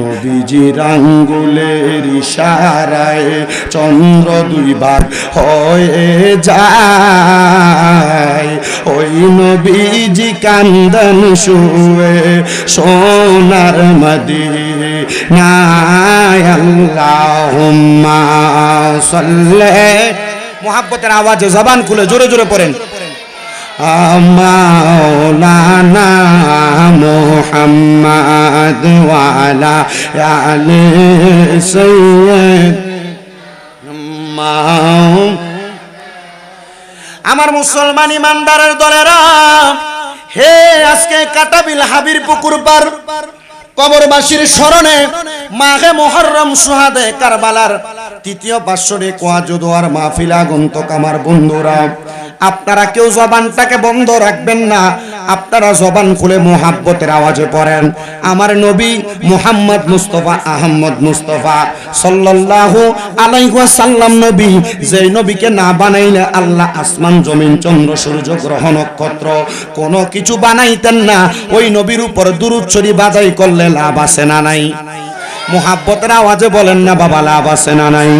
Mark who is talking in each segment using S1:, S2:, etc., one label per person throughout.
S1: নবীজির আঙ্গুলের ইশারায় চন্দ্র দুইবার হয়ে যায়। ওই নবীজি কান্দন শুয়ে সোনার সাল্লি। মোহাব্বতের আওয়াজে জবান খুলে জোরে জোরে পড়েন। মাওলানা মোহাম্মদ ওয়ালা আলে সৈয়দ আমার মুসলমান ইমানদারের দলেরা, হে আজকে কাটাবিল হাবির পুকুর পার, কবরবাসীর স্মরণে মাঘে মোহররম সুহাদে কারবালার তৃতীয় বাৎসরিক ওয়াজুদোয়ার মাহফিল আগন্তক আমার বন্ধুরা। আপনারা কেউ জবানটাকে বন্ধ রাখবেন না। আপনারা জবান খুলে মোহাব্বতের আওয়াজে পড়েন। আমার নবী মুহাম্মদ মুস্তফা আহমদ মুস্তফা সাল্লাল্লাহু আলাইহি সাল্লাম নবী, যেই নবীকে না বানাইলে আল্লাহ আসমান, জমিন, চন্দ্র, সূর্য, গ্রহ, নক্ষত্র কোনো কিছু বানাইতেন না। ওই নবীর উপর দুরূদ শরীফ বাজাই করলে লাভ আছে না নাই? মোহাব্বতের আওয়াজে বলেন না বাবা, লাভ আছে না নাই?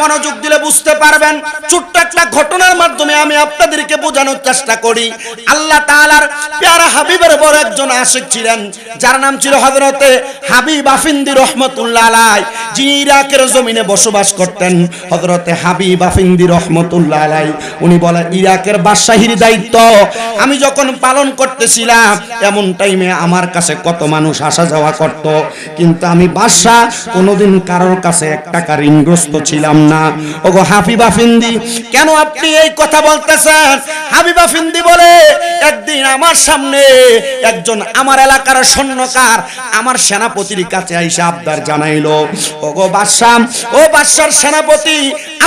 S1: মনোযোগ দিলে বুঝতে পারবেন। ছোট্ট একটা ঘটনার মাধ্যমে আমি আপনাদেরকে বোঝানোর চেষ্টা করি। আল্লাহ তাআলার প্যারা হাবিবের বড় একজন আশিক ছিলেন, যার নাম ছিল হযরতে হাবিব আফিন্দি রহমতুল্লাহ যিনি ইরাকের জমিনে বসবাস করতেন, হযরতে হাবিব আফিন্দি রহমতুল্লাহ উনি বলেন, ইরাকের বাদশাহীর দায়িত্ব। আমি যখন পালন করতেছিলাম, এমন টাইমে আমার কাছে কত মানুষ আসা যাওয়া করত। কিন্তু আমি বাদশাহ, কোনোদিন কারোর কাছে এক টাকা ঋণগ্রস্ত ছিলাম না। ওগো হাফিবা ফিন্দি, কেন আপনি এই কথা বলতেছেন? হাবিবা ফিন্দি বলে, একদিন আমার সামনে একজন আমার এলাকার স্বর্ণকার আমার সেনাপতির কাছে আইসা আবদার জানাইলো। ওগো বাদশাহ, ও বাদশার সেনাপতি,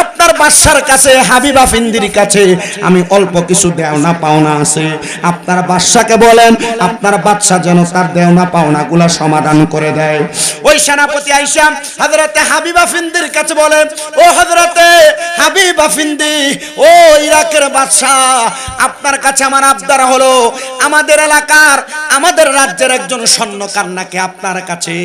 S1: আপনার বাদশার কাছে, হাবিবা ফিন্দির কাছে আমি অল্প কিছু দেওনা পাওনা আছে। আপনার বাদশাকে বলেন, আপনার বাদশা যেন তার দেওনা পাওনা গুলা সমাধান করে দেয়। ওই সেনাপতি আইসা হযরতে হাবিবা ফিন্দির কাছে বলেন, ও হযরতে হাবিবা ফিন্দি ও ইরাকের বাদশা আপনার কাছে আমার আবদার হলো আমাদের এলাকার, আমাদের রাজ্যের একজন স্বর্ণকার নাকি আপনার কাছে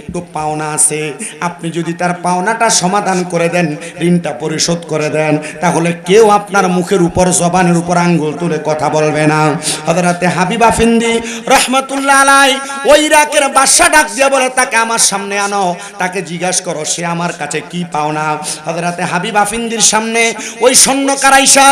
S1: একটু পাওনা আছে। আপনি যদি তার পাওনাটা সমাধান করে দেন, ঋণটা পরিশোধ করে দেন, তাহলে কেউ আপনার মুখের উপর, জবানের উপর আঙ্গুল তুলে কথা বলবে না। হযরতে হাবিবা ফিন্দি রহমাতুল্লাহ আলাই ওই ইরাকের বাদশা ডাক দিয়ে বলে, তাকে আমার সামনে আনো, তাকে জিজ্ঞাসা করো, সে আমার কাছে কি পাওনা? হযরতে হাবিবা ফিন্দির সামনে ওই স্বর্ণকার আইসা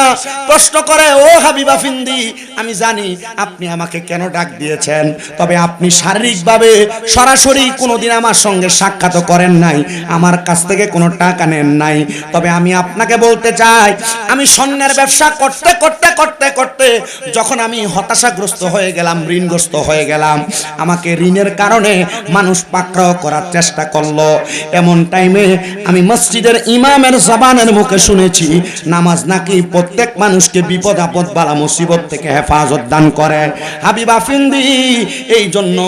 S1: প্রশ্ন করে, ও হাবিবা ফিন্দি, আমি জানি আপনি আমাকে কেন ডাক দিয়েছেন, তবে আপনি শারীরিকভাবে সরাসরি কোনোদিন আমার সঙ্গে সাক্ষাৎ করেন নাই, আমার কাছ থেকে কোনো টাকা নেন নাই। তবে আমি আপনাকে বলতে চাই, আমি স্বর্ণের ব্যবসা করতে করতে করতে করতে যখন আমি হতাশাগ্রস্ত হয়ে গেলাম, ঋণগ্রস্ত হয়ে গেলাম, আমাকে ঋণের কারণে মানুষ পাকড়াও করার চেষ্টা করল। এমন টাইমে আমি মসজিদের ইমামের জবানের মুখে শুনেছি, নামাজ নাকি প্রত্যেক মানুষকে বিপদ আপদ বালা মুসিবত থেকে হেফাজত দান করে। হাবিবা ফিন্দি এই জন্য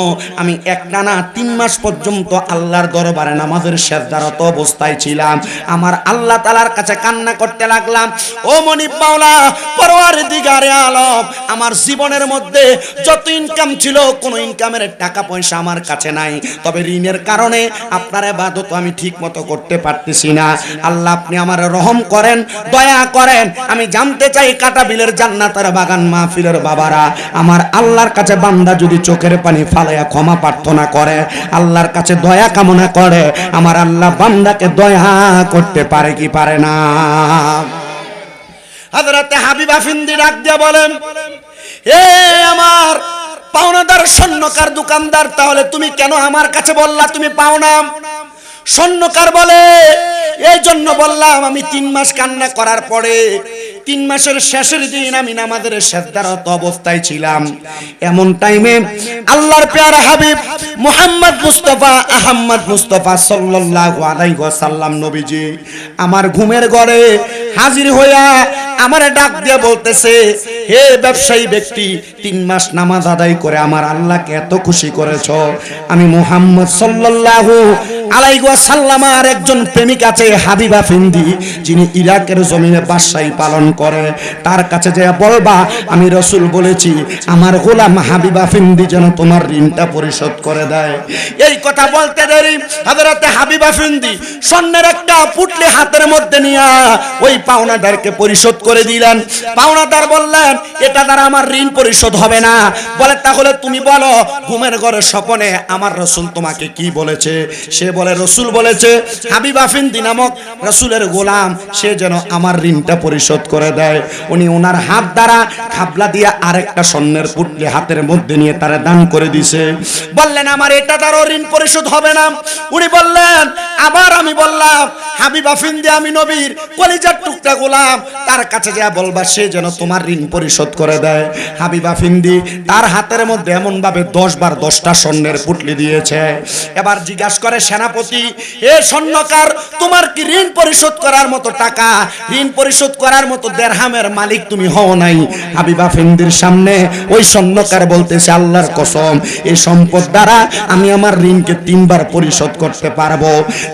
S1: আমি এক টানা তিন মাস পর্যন্ত আল্লাহর দরবারে নামাজের সেজদারত অবস্থায় ছিলাম। আমার আল্লাহ তালার কাছে কান্না করতে লাগলাম, ও মনিব মাওলা, পরওয়ার দিগারে আলম, আমার জীবনের মধ্যে যত ইনকাম ছিল, কোনো ইনকামের টাকা পয়সা আমার কাছে নাই। তবে ঋণের কারণে আপনার এবাদত আমি ঠিক মতো করতে পারতেছি না। আল্লাহ, আপনি আমার রহম করেন, দয়া করেন। আমি জানতে চাই কাটা বিলের জান্নাতের বাগান মাহফিলের বাবারা। আমার আল্লাহর কাছে বান্দা যদি চোখের পানি ফালাইয়া ক্ষমা প্রার্থনা করে, আল্লাহর কাছে দয়া কামনা করে, আমার আল্লাহ বান্দাকে দয়া করতে পারে কি পারে না। হযরতে হাবিবা ফিন্দি ডাক দিয়ে বলেন, এ আমার পাওনাদার, স্বর্ণকার দোকানদার, তাহলে তুমি কেন আমার কাছে বললা তুমি পাওনা স্বর্ণকার বলে। এই জন্য বললাম আমি তিন মাস কান্না করার পরে তিন মাসের শেষের দিন আমি নামাজের সেজদারত অবস্থায় ছিলাম। এমন টাইমে আল্লাহর পেয়ারা হাবিব মুহাম্মদ মুস্তাফা আহমদ মুস্তাফা সাল্লাল্লাহু আলাইহি ওয়াসাল্লাম নবীজি আমার ঘুমের ঘরে হাজির হইয়া আমার ডাক দিয়ে বলতেছে, হে ব্যবসায়ী ব্যক্তি, তিন মাস নামাজ আদায় করে আমার আল্লাহকে এত খুশি করেছ। আমি মুহাম্মদ সাল্লাল্লাহু আলাইহি সাল্লামার একজন প্রেমিক আছে হাবিবা ফিন্দি যিনি ইরাকের জমিনে বাদশাহী পালন করে, তার কাছে যে বলবা, আমি রসুল বলেছি, আমার গোলাম হাবিবা ফিন্দি যেন তোমার ঋণটা পরিশোধ করে দেয়। এই কথা বলতে দেরি, হযরতে হাবিবা ফিন্দি স্বর্ণের একটা পুটলি হাতের মধ্যে নিয়ে ওই পাওনাদারকে পরিশোধ করে দিলেন। পাওনাদার বললেন, এটা দ্বারা আমার ঋণ পরিশোধ হবে না। বলে, তাহলে তুমি বলো, ঘুমের ঘরে স্বপনে আমার রসুল তোমাকে কি বলেছে? সে বলে, রসুল বলেছে, হাবিবা ফিন্দি নামক রসুলের গোলাম, সে যেন আমার ঋণটা পরিশোধ করে দেয়। উনি ওনার হাত দ্বারা খাবলা দিয়ে আরেকটা স্বর্ণের পুটলি হাতের মধ্যে নিয়ে তারা দান করে দিছে। বললেন, আমার এটা দ্বারাও ঋণ পরিশোধ হবে না। উনি বললেন, আবার আমি বললাম, হাবিবা ফিন্দি আমি নবীর কলিজার টুকটা গোলাম। তার কাছে যা বলবা সে যেন তোমার ঋণ পরিশোধ করে দেয়। হাবিবা ফিন্দি তার হাতের মধ্যে এমন ভাবে দশ বার দশটা স্বর্ণের পুটলি দিয়েছে। এবার জিজ্ঞাসা করে, সেনাপতি, এ স্বর্ণকার, তোমার কি ঋণ পরিশোধ করার মতো টাকা? ঋণ পরিশোধ করার মতো দেড়হামের মালিক তুমি হও নাই। হাবিবা ফিন্দির সামনে ওই স্বর্ণকার বলতেছে, আল্লাহর কসম এই সম্পদ দ্বারা আমি আমার ঋণকে তিনবার পরিশোধ করতে পারব।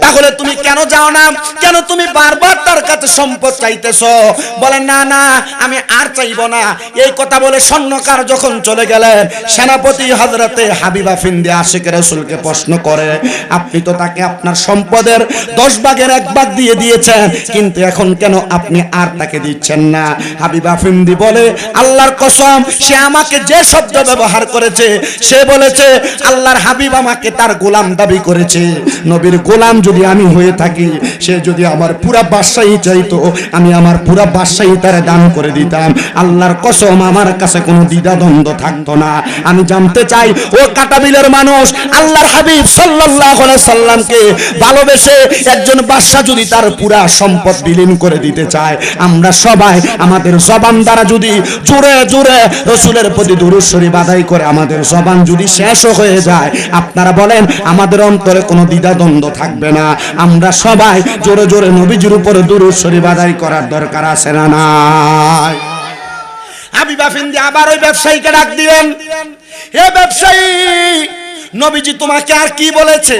S1: তাহলে তুমি কেন যাও না? কেন তুমি বারবার তার কাছে সম্পদ চাইতেছো? বলে, না না, আমি আর চাইব না। এই কথা বলে স্বর্ণকার যখন চলে গেলেন, সেনাপতি হজরতে হাবিবা ফিন্দি আশিক রসুলকে প্রশ্ন করে, আপনি তো তাকে আপনার সম্পদের দশ ভাগের এক ভাগ দিয়ে দিয়েছেন, কিন্তু এখন কেন আপনি আর তাকে দিচ্ছেন? না। হাবিবা ফিন্দি বলে, আল্লাহর কসম, সে আমাকে যে শব্দ ব্যবহার করেছে, সে বলেছে, আল্লাহর হাবিব আমাকে তার গোলাম দাবি করেছে। নবীর গোলাম যদি আমি হয়ে থাকি, সে যদি আমার পুরা বাদশাহী চাইতো, আমি আমার পুরা বাদশাহী তারে দান করে দিতাম। আল্লাহর কসম, আমার কাছে কোনো দ্বিধাদ্বন্দ্ব থাকতো না। আমি জানতে চাই, ও কাটাবিলের মানুষ, আল্লাহর হাবিব সাল্লাল্লাহু আলাইহি সাল্লামকে ভালোবেসে একজন বাদশা যদি তার পুরা সম্পদ বিলীন করে দিতে চায়, আমরা সবাই আমাদের জবান দ্বারা যদি জোরে জোরে রসুলের প্রতি শরীফ আদায় করে আমাদের জবান যদি শেষও হয়ে যায় আপনারা বলেন আমাদের অন্তরে কোনো দ্বিধাদ্বন্দ্ব থাকবে না। আমরা সবাই জোরে জোরে নবীজির উপরে শরীফ আদায় করার দরকার আছে না নাই? হাবিবা ফিন্দি আবার ওই ব্যবসায়ীকে ডাক দিলেন। হে ব্যবসায়ী নবীজি তোমাকে আর কি বলেছে?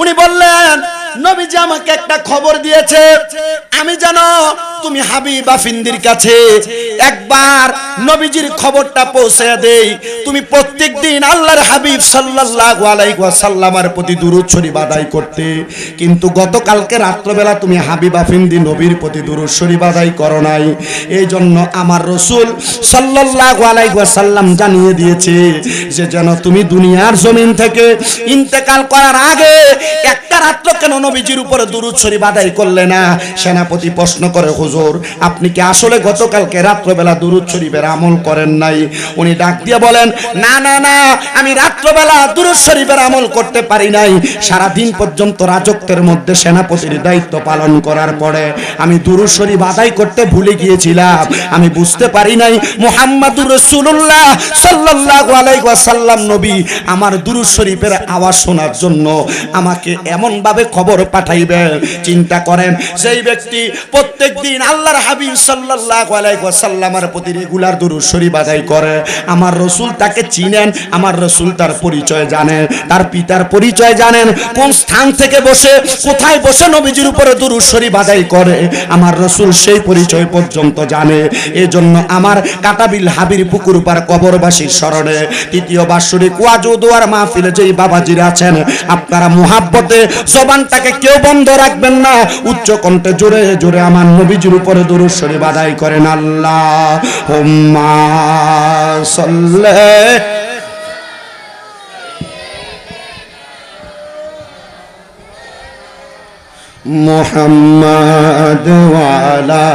S1: উনি বললেন নবীজি আমাকে একটা খবর দিয়েছে। আমি জানো তুমি হাবিবা ফিন্দির কাছে একবার নবীজির খবরটা পৌঁছে দেই। তুমি প্রত্যেক দিন আল্লাহর হাবিব সাল্লাল্লাহু আলাইহি ওয়াসাল্লামের প্রতি দুরূদ শরীফ আদায় করতে। কিন্তু গতকালকে রাত্রবেলা তুমি হাবিবা ফিন্দি নবীর প্রতি দুরূদ শরীফ আদায় করো নাই। এই জন্য আমার রসুল সাল্লাল্লাহু আলাইহি ওয়াসাল্লাম জানিয়ে দিয়েছে যে যেন তুমি দুনিয়ার জমিন থেকে ইন্তেকাল করার আগে একটা রাত্র কেন নবীজির উপরে দুরূদ শরীফ আদায় করলে না? সেনাপতি প্রশ্ন করে, হুজুর, আপনি কি আসলে গতকালকে রাত্রবেলা দুরূদ শরীফের আমল করেন নাই? উনি ডাক দিয়ে বলেন, না না না, আমি রাত্রবেলা দুরূদ শরীফের আমল করতে পারি নাই। সারা দিন পর্যন্ত রাজত্বের মধ্যে সেনাপতির দায়িত্ব পালন করার পরে আমি দুরূদ শরীফ আদায় করতে ভুলে গিয়েছিলাম। আমি বুঝতে পারি নাই, মুহাম্মাদুর রাসূলুল্লাহ সাল্লাল্লাহু আলাইহি ওয়াসাল্লাম নবী আমার দুরূদ শরীফের আওয়াজ শোনার জন্য আমাকে এমন ভাবে খবর পাঠাইবে, চিন্তা করেন সেই ব্যক্তি প্রত্যেক দিন আল্লাহর হাবিব সাল্লাল্লাহু আলাইহি প্রতি রেগুলার দুরূদ শরীফ আদায় করে, আমার রসুল তাকে চিনেন, আমার রসুল তার পরিচয় জানেন, তার পিতার পরিচয় জানেন, কোন স্থান থেকে বসে, কোথায় বসে নবীজির উপরে দুরূদ শরীফ আদায় করে, আমার রসুল সেই পরিচয় পর্যন্ত জানে। এজন্য আমার কাটাবিল হাবির পুকুর পার কবরবাসীর স্মরণে তৃতীয় বাৎসরিক ওয়াজু দোয়ার মাহফিলে যেই বাবাজিরা আছেন, আপনারা মুহাব্বতে জবানটাকে কেউ বন্ধ রাখবেন না। উচ্চ কণ্ঠে জোরে জোরে আমার নবীজির উপরে দুরূদ শরীফ আদায় করেন আল্লাহ। হুম্মা সাল্লে। মোহাম্মদ ওয়ালা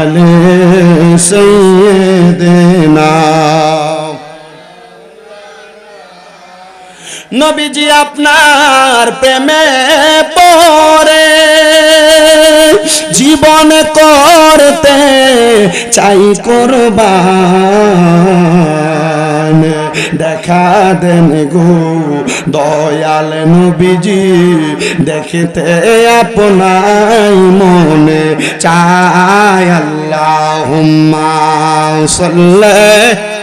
S1: আলে সৈয়দনা নবীজি আপনার প্রেমে পরে জীবন করতে চাই করবান। দেখা দেন গো দয়াল নবীজি, দেখতে আপনাই মনে চায় আল্লাহ সাল্লাল্লাহু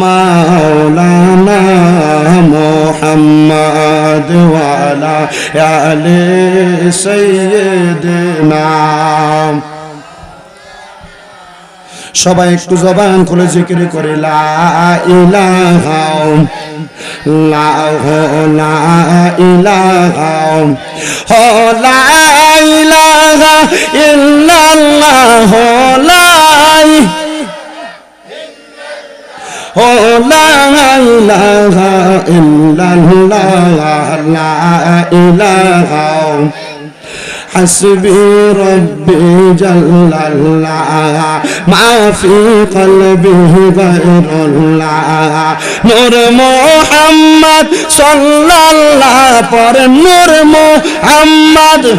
S1: মাওলানা মোহাম্মদ ওয়ালা আলে সৈয়দনা সবাই একটু জবান খুলে জিকির করে, লা লা লা লা لا إله إلا الله لا إله حسبي ربي جل الله ما في قلبه غير الله نور محمد صلى الله پر نور محمد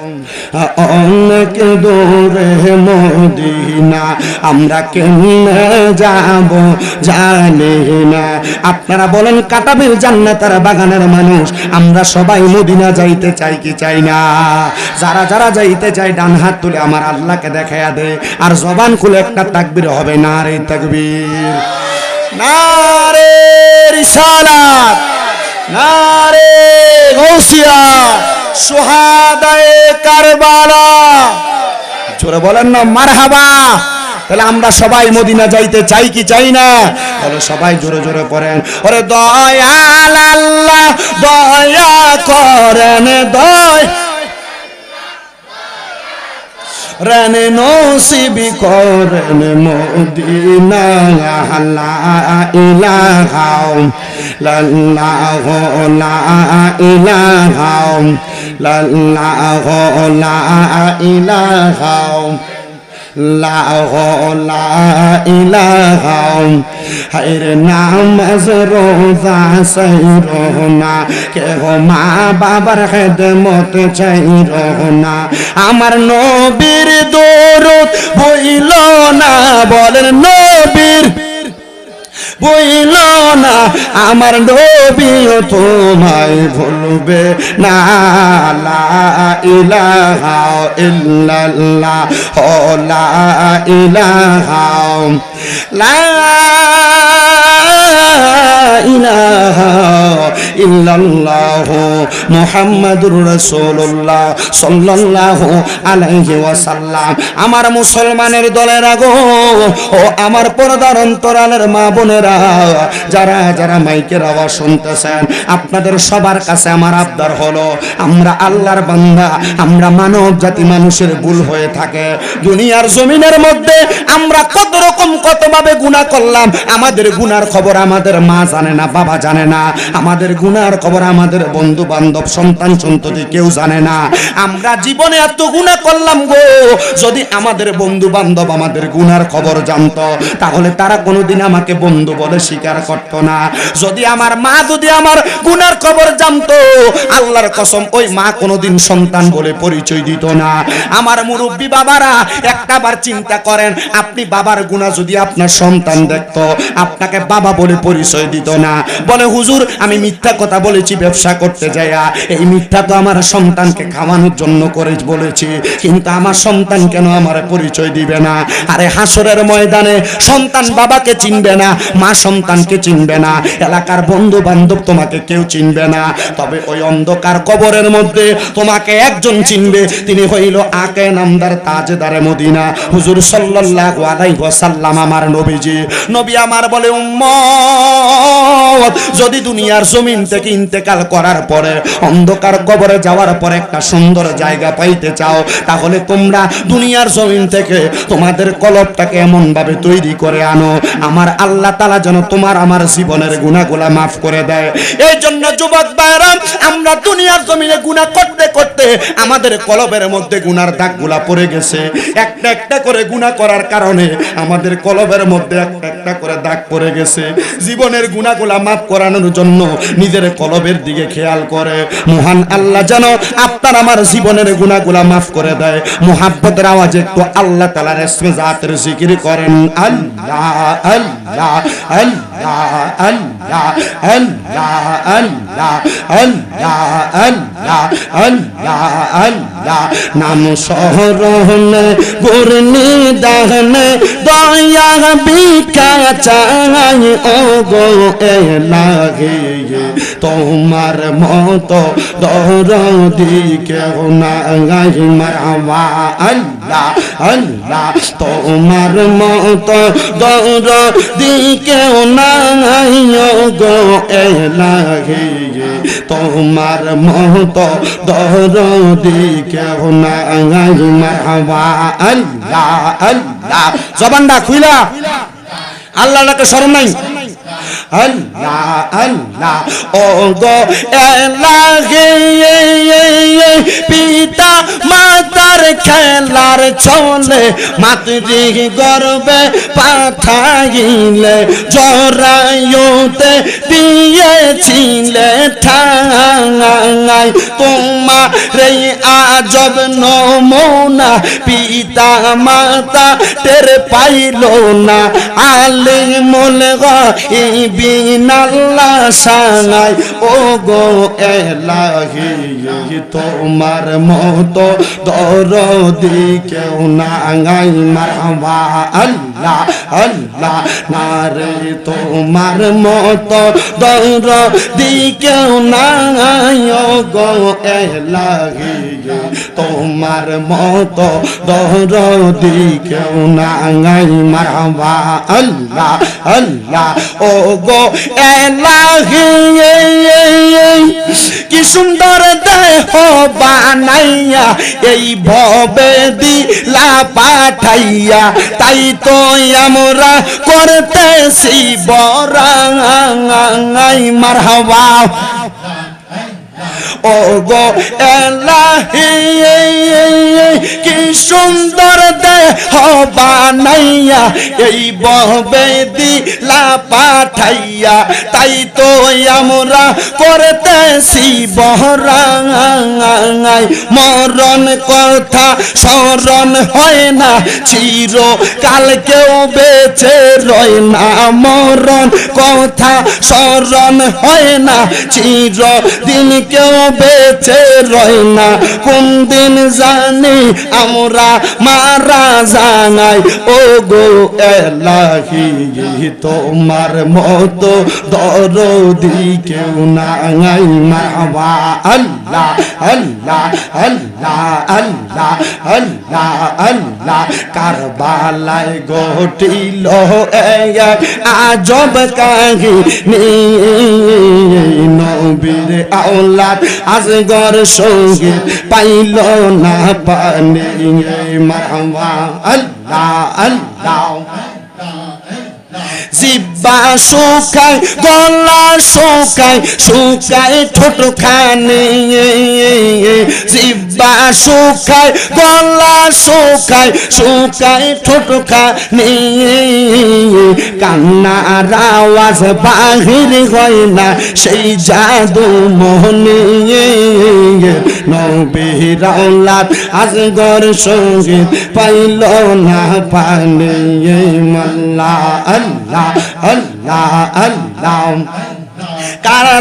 S1: অনেক দূরে মদিনা, আমরা কেমনে যাব জানি না। আপনারা বলেন কাটাবিল জান্নাতার বাগানের মানুষ, আমরা সবাই মদিনা যাইতে চাই কি চাই না? যারা যারা যাইতে চাই ডান হাত তুলে আমার আল্লাহকে দেখাইয়া দে, আর জবান খুলে একটা তাকবির হবে না রে তাকবীর। না রে রিসালাত না রে গৌসিয়া সোহাদায়ে কারবালা। জোরে বলেন না, মারহাবা। তাহলে আমরা সবাই মদিনা যাইতে চাই কি চাই না? তাহলে সবাই জোরে জোরে পড়েন ওরে দয়াল আল্লাহ, দয়া করেন, দয় রানে নসিবি করেন মদিনা লা ইলাহা লাল্লাহ লা ইলাহা লাল্লাহ মত হায়রে নামাজ রোজা সাইরোনা কে হো মা বাবার খেদমত চাইরোনা আমার নবীর দরুদ বইল না, বলেন নবীর, বইল না আমার নবীও তোমায় ভুলবে না লা ইলাহা ইল্লাল্লাহ লা ইলাহা লা আমার মুসলমানের দলের আগো ও আমার পর্দার অন্তরালের মা বোনেরা, যারা যারা মাইকের আওয়াজ শুনতেছেন, আপনাদের সবার কাছে আমার আবদার হলো, আমরা আল্লাহর বান্দা, আমরা মানব জাতি মানুষের ভুল হয়ে থাকে। দুনিয়ার জমিনের মধ্যে আমরা কত রকম কতভাবে গুনাহ করলাম, আমাদের গুনার খবর আমাদের মা জানে না, বাবা জানে না। আমাদের গুনার খবর আমাদের বন্ধু বান্ধব সন্তান সন্ততি কেউ জানে না। আমরা জীবনে এত গুনাহ করলাম গো, যদি আমাদের বন্ধু বান্ধব আমাদের গুনার খবর জানতো, তাহলে তারা কোনোদিন আমাকে বন্ধু বলে স্বীকার করতো না। যদি আমার মা যদি আমার গুনার খবর জানতো, আল্লাহর কসম ওই মা কোনোদিন সন্তান বলে পরিচয় দিত না। আমার মুরব্বী বাবারা একটাবার চিন্তা করেন, আপনি বাবার গুণা যদি আপনার সন্তান দেখতো, আপনাকে বাবা বলে পরিচয় দিত না। বলে, হুজুর, আমি মিথ্যা কথা বলেছি, ব্যবসা করতে যাইয়া। এই মিথ্যা তো আমার সন্তানকে খাওয়ানোর জন্য করে বলেছি। কিন্তু আমার সন্তান কেন আমার পরিচয় দিবে না? আরে, হাসরের ময়দানে সন্তান বাবাকে চিনবে না, মা সন্তানকে চিনবে না, এলাকার বন্ধু বান্ধব তোমাকে কেউ চিনবে না। তবে ওই অন্ধকার কবরের মধ্যে তোমাকে একজন চিনবে, তিনি হইল আকে নামদার তাজদারে মদিনা। হুজুর সাল্লাল্লাহু আলাইহি ওয়াসাল্লাম আমার নবীজি। নবী আমার বলে, উম্মত যদি দুনিয়ার জমিন থেকে ইন্তেকাল করার পরে, অন্ধকার কবরে যাওয়ার পরে একটা সুন্দর জায়গা পাইতে চাও, তাহলে তোমরা দুনিয়ার জমিন থেকে তোমাদের কলবটাকে এমন ভাবে তৈরি করে আনো। আমার আল্লাহ তালা যেন তোমার আমার জীবনের গুণাগুলা মাফ করে দেয়। এই জন্য যুবক ভাইরা আমরা দুনিয়ার জমিনে গুণা করতে করতে আমাদের কলবের মধ্যে গুনার দাগগুলা পড়ে গেছে। একটা একটা করে গুণা করার কারণে আমাদের কলবের মধ্যে একটা একটা করে দাগ পড়ে গেছে। জীবনের গুণাগুলা মাফ করানোর জন্য নিজের কলবের দিকে খেয়াল করে। মহান আল্লাহ যেন আপনার আমার জীবনের গুণাগুলা মাফ করে দেয়। মোহাব্বতের আওয়াজে একটু আল্লাহ তালার এসমে জাতের জিকির করেন। আল্লাহ আল্লাহ আল্লাহ আল্লাহ আল্লাহ আল্লাহ আল্লাহ আল্লাহ আল্লাহ আল্লাহ। নাম শহরণ গুরনি দাহন, দয়া বিকা চাই গো তোমার মত দর দিকে নাই মারবা। আল্লাহ আল্লাহ, তোমার মত দর দিকে নাই গো এলাগে তোমার মত দর দিকে নাই মারবা। আল্লাহ আল্লাহ, জবানটা খুইলা। আল্লাহ ডাকে শরণ নাই। আল্লাহ আল্লাহ ও গো এলাহে পিতা মাতার খেলার চলে মাতৃ গর্বে পাঠাইলে, জরায়ুতে দিয়েছিলে ঠাঙাই তোমার এই আজব নমুনা পিতা মাতা টের পাইল না। আলে মোল বিনাল্লা সাঙাই ও গো এলাহি তোমার মতো দরদি কেউ নাঙাই মারবা। আল্লাহ আল্লাহ, না রে তোমার মতো দরদি কেউ নাঙাই ও গো এলাহি। তোমার মত দরদি কেউ নাঙাই মারবা। আল্লাহ আল্লাহ ও গো এলাহি কি সুন্দর দেহ বানাইয়া এই ভবে দিলা পাঠাইয়া, তাই তো আমরা করতেছি বরাঙাই মারহাবা ও গো এলাহি কি সুন্দর দেহ বানাইয়া এই বহবে দিলা পাঠাইয়া তাই তো আমরা করতেছি বহরাঙাই মরণ কথা স্মরণ হয় না চির কাল কেউ বেঁচে রয় না। মরণ কথা স্মরণ হয় না চির দিন কেউ বেঁচে রয় না। কোন দিন জানি আমরা মারা জানাই। ও গো এলাহি, তোমার মতো দরদি কেউ নাই মারবা আল্লাহ আল্লাহ আল্লাহ আল্লাহ আল্লাহ আল্লাহ কারবালায় ঘটিল এক আজব কাহিনী নবীর আওলাদ আজগর সঙ্গে পাইল না পানি মারবা আল্লাহ আল্লাহ জিব্বা শুকায় গলা শুকায় শুকায় ঠোঁট খানে জিব্বা শুকায় গলা শুকায় শুকায় ঠোঁট খানে কান্নার আওয়াজ বাহির হয় না, সেই জাদু মোহনে। নবীর আওলাদ আজগর সংগীত পাইল না পানে। মাল্লা আল্লাহ। আল্লাহ আল্লাহ কারা